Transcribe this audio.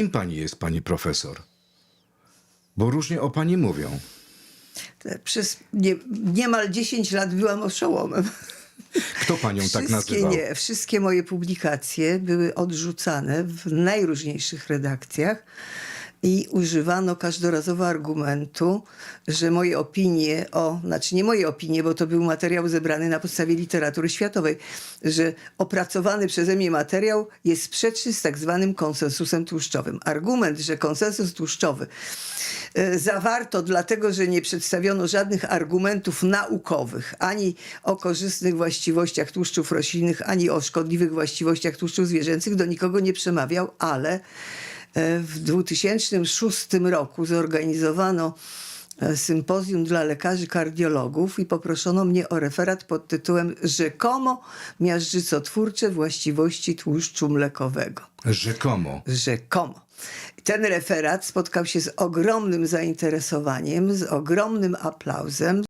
Kim pani jest, pani profesor? Bo różnie o pani mówią. Te- Przez nie, niemal 10 lat byłam oszołomem. Kto panią tak Wszystkie, nazywał? nie, wszystkie moje publikacje były odrzucane w najróżniejszych redakcjach i używano każdorazowo argumentu, że moje opinie o, znaczy nie moje opinie, bo to był materiał zebrany na podstawie literatury światowej, że opracowany przeze mnie materiał jest sprzeczny z tak zwanym konsensusem tłuszczowym. Argument, że konsensus tłuszczowy e, zawarto dlatego, że nie przedstawiono żadnych argumentów naukowych, ani o korzystnych właściwościach tłuszczów roślinnych, ani o szkodliwych właściwościach tłuszczów zwierzęcych, do nikogo nie przemawiał, ale w 2006 roku zorganizowano e, sympozjum dla lekarzy kardiologów i poproszono mnie o referat pod tytułem Rzekomo miażdżycotwórcze właściwości tłuszczu mlekowego Rzekomo. rzekomo. Ten referat spotkał się z ogromnym zainteresowaniem, z ogromnym aplauzem.